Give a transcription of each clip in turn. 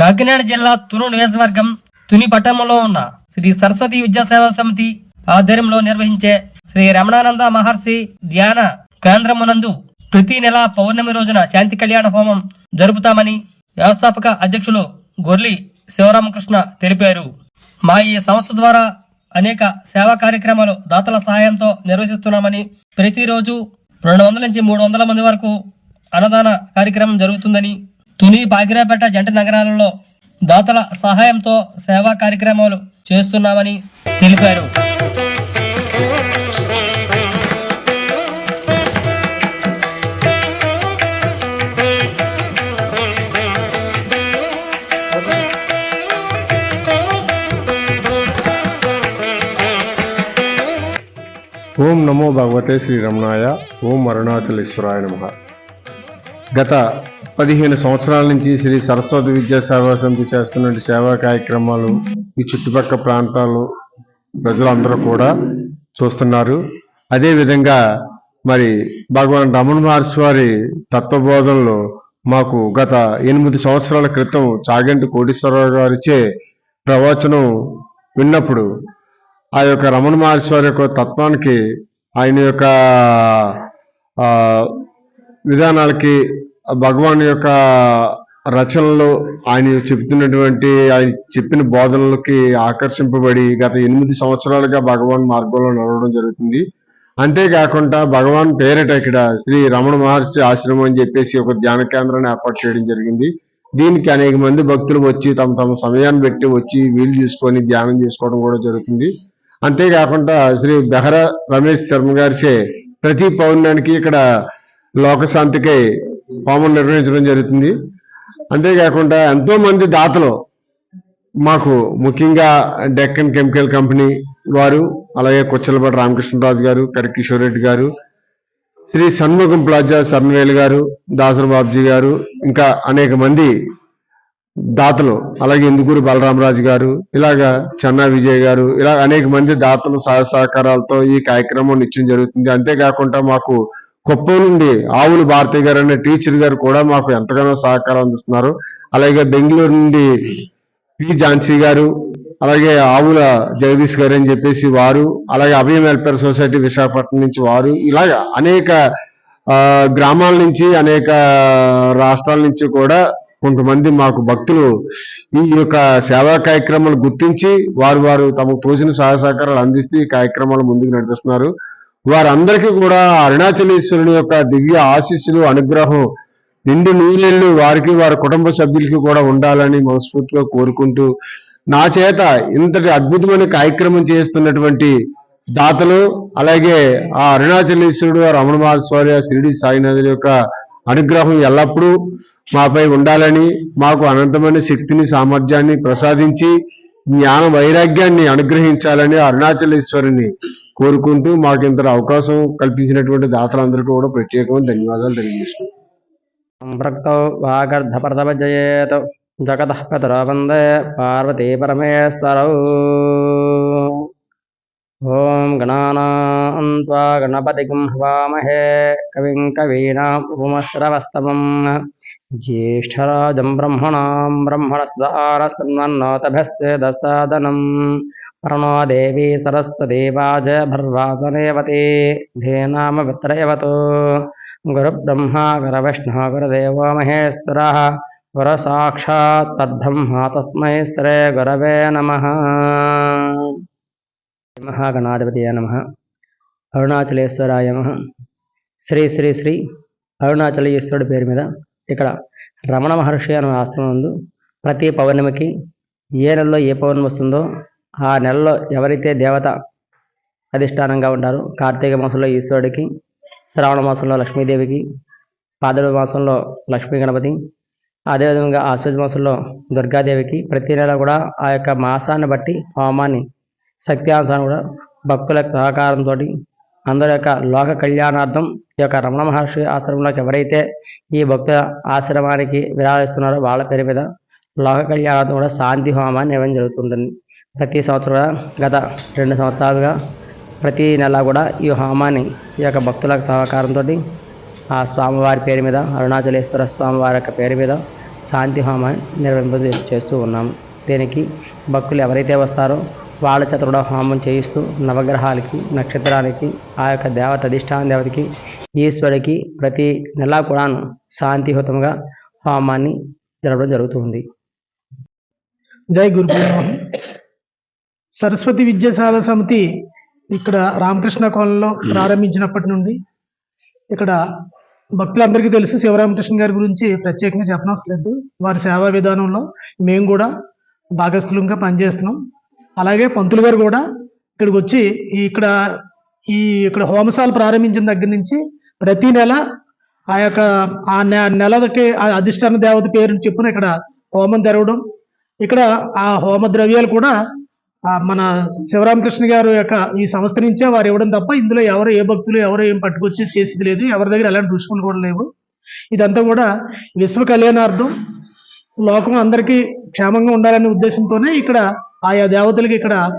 కాకినాడ జిల్లా తును నియోజకవర్గం తుని పట్టణంలో ఉన్న శ్రీ సరస్వతి విద్యాసేవా సమితి ఆధ్వర్యంలో నిర్వహించే శ్రీ రమణానంద మహర్షి ధ్యాన కేంద్రమునందు ప్రతి నెల పౌర్ణమి రోజున శాంతి కళ్యాణ హోమం జరుపుతామని వ్యవస్థాపక అధ్యక్షులు గొర్లి శివరామకృష్ణ తెలిపారు. మా ఈ సంస్థ ద్వారా అనేక సేవా కార్యక్రమాలు దాతల సహాయంతో నిర్వహిస్తున్నామని ప్రతిరోజు రెండు వందల నుంచి మూడు వందల మంది వరకు అన్నదాన కార్యక్రమం జరుగుతుందని తుని బాగిరాపేట జంట నగరాలలో దాతల సహాయంతో సేవా కార్యక్రమాలు చేస్తున్నామని తెలిపారు. ఓం నమో భగవతే శ్రీరమణాయ ఓం అరుణాచలేశ్వరాయ నమ. గత పదిహేను సంవత్సరాల నుంచి శ్రీ సరస్వతి విద్యా సేవా సమితి చేస్తున్న సేవా కార్యక్రమాలు ఈ చుట్టుపక్కల ప్రాంతాలు ప్రజలందరూ కూడా చూస్తున్నారు. అదేవిధంగా మరి భగవాన్ రమణ మహర్షి వారి తత్వబోధనలో మాకు గత ఎనిమిది సంవత్సరాల క్రితం చాగంటి కోటేశ్వరరావు గారిచే ప్రవచనం విన్నప్పుడు ఆ యొక్క రమణ మహర్షి వారి యొక్క తత్వానికి ఆయన యొక్క విధానాలకి భగవాన్ యొక్క రచనలు ఆయన చెప్తున్నటువంటి ఆయన చెప్పిన బోధనలకి ఆకర్షింపబడి గత ఎనిమిది సంవత్సరాలుగా భగవాన్ మార్గంలో నడవడం జరుగుతుంది. అంతేకాకుండా భగవాన్ పేరిట ఇక్కడ శ్రీ రమణ మహర్షి ఆశ్రమం అని చెప్పేసి ఒక ధ్యాన కేంద్రాన్ని ఏర్పాటు చేయడం జరిగింది. దీనికి అనేక మంది భక్తులు వచ్చి తమ తమ సమయాన్ని పెట్టి వచ్చి వీలు చూసుకొని ధ్యానం చేసుకోవడం కూడా జరుగుతుంది. అంతేకాకుండా శ్రీ బెహరా రమేష్ శర్మ గారిచే ప్రతి పౌర్ణానికి ఇక్కడ లోకశాంతికై హోమం నిర్వహించడం జరుగుతుంది. అంతేకాకుండా ఎంతో మంది దాతలు మాకు ముఖ్యంగా డెక్కన్ కెమికల్ కంపెనీ వారు అలాగే కొచ్చలపాటి రామకృష్ణరాజు గారు కరికిషోర్ రెడ్డి గారు శ్రీ సన్ముఖం ప్లాజా సర్నవేలు గారు దాసర బాబ్జీ గారు ఇంకా అనేక మంది దాతలు అలాగే ఇందుకూరు బలరామరాజు గారు ఇలాగా చెన్నా విజయ్ గారు ఇలా అనేక మంది దాతలు సహాయ సహకారాలతో ఈ కార్యక్రమం నిత్యం జరుగుతుంది. అంతేకాకుండా మాకు కుప్పం నుండి ఆవులు భారతి గారు అనే టీచర్ గారు కూడా మాకు ఎంతగానో సహకారం అందిస్తున్నారు. అలాగే బెంగళూరు నుండి పి ఝాన్సీ గారు అలాగే ఆవుల జగదీష్ గారు అని చెప్పేసి వారు అలాగే అభయం వెల్ఫేర్ సొసైటీ విశాఖపట్నం నుంచి వారు ఇలాగ అనేక గ్రామాల నుంచి అనేక రాష్ట్రాల నుంచి కూడా కొంతమంది మాకు భక్తులు ఈ యొక్క సేవా కార్యక్రమాలు గుర్తించి వారు వారు తమకు తోచిన సహాయ సహకారాలు అందిస్తూ ఈ కార్యక్రమాలు ముందుకు నడిపిస్తున్నారు. వారందరికీ కూడా అరుణాచలేశ్వరుని యొక్క దివ్య ఆశీస్సులు అనుగ్రహం నిండు నూరేళ్ళు వారికి వారి కుటుంబ సభ్యులకి కూడా ఉండాలని మనస్ఫూర్తిగా కోరుకుంటూ నా చేత ఇంతటి అద్భుతమైన కార్యక్రమం చేస్తున్నటువంటి దాతలు అలాగే ఆ అరుణాచలేశ్వరుడు ఆ రమణ మహర్షి షిరిడి సాయినాథుల యొక్క అనుగ్రహం ఎల్లప్పుడూ మాపై ఉండాలని మాకు అనంతమైన శక్తిని సామర్థ్యాన్ని ప్రసాదించి జ్ఞాన వైరాగ్యాన్ని అనుగ్రహించాలని అరుణాచలేశ్వరుని కోరుకుంటూ మాకు ఇంత అవకాశం కల్పించినటువంటి దాతలందరికీ కూడా ప్రత్యేకమైన ధన్యవాదాలు తెలియజేస్తున్నాం. సంపృక్తౌ వాగర్ధపర్దపజయేత్ జగతః పితరో వందే పార్వతీ పరమేశ్వరౌ. ఓం గణానాన్త్వా గణపతిగం హవామహే కవిం కవీనాం ఉపమస్రవస్తమం జ్యేష్ఠరాజం బ్రహ్మణాం బ్రహ్మణస్దారసన్మన్నోతభస్వేదసాదనం ప్రణో దేవీ సరస్వతీ వాజభర్వాసనేవతి ధేనామ విత్రయవతు గురుబ్రహ్మ గురవిష్ణు గురుదేవో మహేశ్వర గురసాక్షాత్ తద్బ్రహ్మ తస్మై శ్రీ గురవే నమ మహాగణాధిపతి నమ అరుణాచలేశ్వరాయ నమ శ్రీ శ్రీ శ్రీ అరుణాచలేశ్వరుడి పేరు మీద ఇక్కడ రమణ మహర్షి అనే ఆశ్రమం ఉంది. ప్రతి పౌర్ణమికి ఏ నెలలో ఏ పౌర్ణమి వస్తుందో ఆ నెలలో ఎవరైతే దేవత అధిష్టానంగా ఉంటారో కార్తీక మాసంలో ఈశ్వరుడికి శ్రావణ మాసంలో లక్ష్మీదేవికి పాదవ మాసంలో లక్ష్మీ గణపతి అదేవిధంగా ఆశ్వజ మాసంలో దుర్గాదేవికి ప్రతి నెల కూడా ఆ యొక్క మాసాన్ని బట్టి హోమాన్ని శక్త్యానుసారం కూడా భక్తుల సహకారంతో అందరి యొక్క లోక కళ్యాణార్థం ఈ యొక్క రమణ మహర్షి ఆశ్రమంలోకి ఎవరైతే ఈ భక్తుల ఆశ్రమానికి విరాళిస్తున్నారో వాళ్ళ పేరు మీద లోక కళ్యాణార్థం కూడా శాంతి హోమాన్ని ఇవ్వడం జరుగుతుంటుంది ప్రతి సంవత్సరం కూడా గత రెండు సంవత్సరాలుగా ప్రతి నెల కూడా ఈ హోమాన్ని ఈ యొక్క భక్తుల సహకారంతో ఆ స్వామివారి పేరు మీద అరుణాచలేశ్వర స్వామివారి యొక్క పేరు మీద శాంతి హోమాన్ని నిర్వహింప చేస్తూ ఉన్నాము దీనికి భక్తులు ఎవరైతే వస్తారో వాళ్ళ చేత కూడా హోమం చేయిస్తూ నవగ్రహాలకి నక్షత్రాలకి ఆ యొక్క దేవత అధిష్టాన దేవతకి ఈశ్వరుడికి ప్రతి నెలా కూడాను శాంతియుతంగా హోమాన్ని జరపడం జరుగుతుంది జై గురు సరస్వతి విద్యాశాల సమితి ఇక్కడ రామకృష్ణ కోలంలో ప్రారంభించినప్పటి నుండి ఇక్కడ భక్తులందరికీ తెలుసు శివరామకృష్ణ గారి గురించి ప్రత్యేకంగా చెప్పనవసరం లేదు. వారి సేవా విధానంలో మేము కూడా భాగస్థులంగా పనిచేస్తున్నాం. అలాగే పంతులు గారు కూడా ఇక్కడికి వచ్చి ఇక్కడ ఈ ఇక్కడ హోమశాల ప్రారంభించిన దగ్గర నుంచి ప్రతి నెల ఆ యొక్క ఆ నె- నెలకి ఆ అధిష్టాన దేవత పేరుని చెప్పున ఇక్కడ హోమం జరగడం. ఇక్కడ ఆ హోమ ద్రవ్యాలు కూడా మన శివరామకృష్ణ గారు యొక్క ఈ సంస్థ నుంచే వారు ఇవ్వడం తప్ప ఇందులో ఎవరు ఏ భక్తులు ఎవరు ఏం పట్టుకొచ్చి చేసేది లేదు. ఎవరి దగ్గర ఎలాంటి రుసుకులు కూడా లేవు. ఇదంతా కూడా విశ్వ కళ్యాణార్థం. లోకం అందరికీ క్షేమంగా ఉండాలనే ఉద్దేశంతోనే ఇక్కడ ఆయా దేవతలకి ఇక్కడ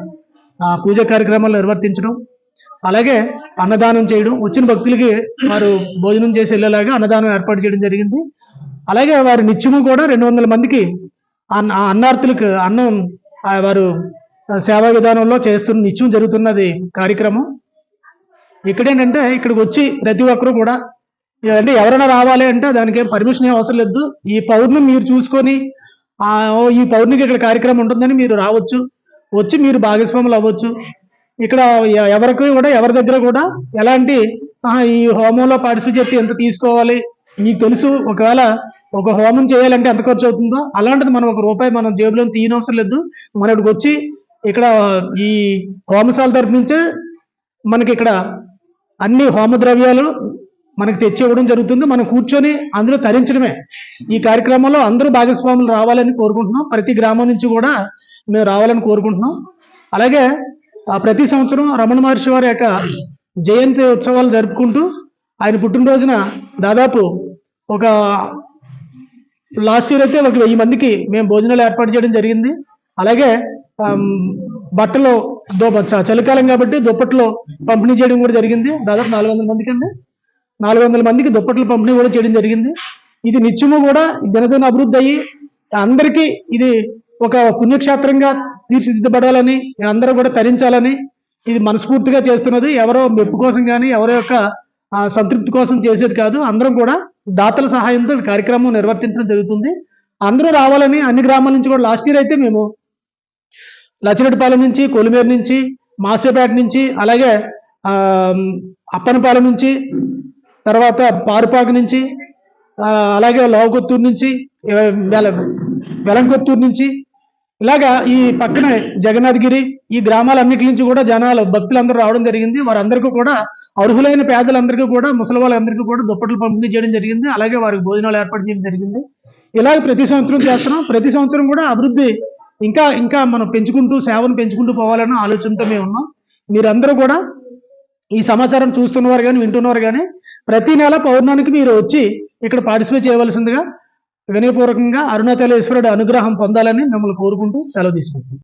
ఆ పూజ కార్యక్రమాలు నిర్వర్తించడం. అలాగే అన్నదానం చేయడం. వచ్చిన భక్తులకి వారు భోజనం చేసి వెళ్ళేలాగా అన్నదానం ఏర్పాటు చేయడం జరిగింది. అలాగే వారు నిత్యము కూడా రెండు వందల మందికి అన్న- అన్నార్థులకు అన్నం ఆ వారు సేవా విధానంలో చేస్తున్న నిత్యం జరుగుతున్నది కార్యక్రమం. ఇక్కడేంటంటే ఇక్కడికి వచ్చి ప్రతి ఒక్కరు కూడా అంటే ఎవరైనా రావాలి అంటే దానికి ఏం పర్మిషన్ ఏం అవసరం లేదు. ఈ పౌర్ణమి మీరు చూసుకొని ఈ పౌర్ణమికి ఇక్కడ కార్యక్రమం ఉంటుందని మీరు రావచ్చు. వచ్చి మీరు భాగస్వాములు అవ్వచ్చు. ఇక్కడ ఎవరికి కూడా ఎవరి దగ్గర కూడా ఎలాంటి ఈ హోమంలో పార్టిసిపేట్ ఎంత తీసుకోవాలి? మీకు తెలుసు ఒకవేళ ఒక హోమం చేయాలంటే ఎంత ఖర్చు అవుతుందో అలాంటిది మనం ఒక రూపాయి మనం జేబులో తీయనవసరం లేదు. మనకి వచ్చి ఇక్కడ ఈ హోమశాల తరఫు నుంచే మనకి ఇక్కడ అన్ని హోమ ద్రవ్యాలు మనకి తెచ్చి ఇవ్వడం జరుగుతుంది. మనం కూర్చొని అందులో తరించడమే. ఈ కార్యక్రమంలో అందరూ భాగస్వాములు రావాలని కోరుకుంటున్నాం. ప్రతి గ్రామం నుంచి కూడా మేము రావాలని కోరుకుంటున్నాం. అలాగే ప్రతి సంవత్సరం రమణ మహర్షి వారి యొక్క జయంతి ఉత్సవాలు జరుపుకుంటూ ఆయన పుట్టినరోజున దాదాపు ఒక లాస్ట్ ఇయర్ అయితే ఒక వెయ్యి మందికి మేము భోజనాలు ఏర్పాటు చేయడం జరిగింది. అలాగే బట్టలు దో చలికాలం కాబట్టి దుప్పట్లో పంపిణీ చేయడం కూడా జరిగింది. దాదాపు నాలుగు వందల మందికి అండి నాలుగు వందల మందికి దుప్పట్లు పంపిణీ కూడా చేయడం జరిగింది. ఇది నిత్యము కూడా దినదిన అభివృద్ధి అయ్యి అందరికీ ఇది ఒక పుణ్యక్షేత్రంగా తీర్చిదిద్దబడాలని అందరూ కూడా తరించాలని ఇది మనస్ఫూర్తిగా చేస్తున్నది. ఎవరో మెప్పు కోసం కానీ ఎవరో యొక్క సంతృప్తి కోసం చేసేది కాదు. అందరం కూడా దాతల సహాయంతో కార్యక్రమం నిర్వర్తించడం జరుగుతుంది. అందరూ రావాలని అన్ని గ్రామాల నుంచి కూడా లాస్ట్ ఇయర్ అయితే మేము లచ్చినటిపాలెం నుంచి కొలిమేరు నుంచి మాసేపేట నుంచి అలాగే అప్పనపాలెం నుంచి తర్వాత పారుపాక నుంచి అలాగే లోవకొత్తూరు నుంచి వెలంకొత్తూరు నుంచి ఇలాగా ఈ పక్కన జగన్నాథగిరి ఈ గ్రామాలన్నిటి నుంచి కూడా జనాలు భక్తులందరూ రావడం జరిగింది. వారందరికీ కూడా అర్హులైన పేదలందరికీ కూడా ముసలి వాళ్ళందరికీ కూడా దుప్పట్లు పంపిణీ చేయడం జరిగింది. అలాగే వారికి భోజనాలు ఏర్పాటు చేయడం జరిగింది. ఇలాగ ప్రతి సంవత్సరం చేస్తున్నాం. ప్రతి సంవత్సరం కూడా అభివృద్ధి ఇంకా ఇంకా మనం పెంచుకుంటూ సేవను పెంచుకుంటూ పోవాలన్న ఆలోచనతో మేము ఉన్నాం. మీరందరూ కూడా ఈ సమాచారం చూస్తున్నవారు కానీ వింటున్నవారు కానీ ప్రతి నెల పౌర్ణానికి మీరు వచ్చి ఇక్కడ పార్టిసిపేట్ చేయవలసిందిగా వినయపూర్వకంగా అరుణాచలేశ్వరుడు అనుగ్రహం పొందాలని మిమ్మల్ని కోరుకుంటూ సెలవు తీసుకుంటున్నాం.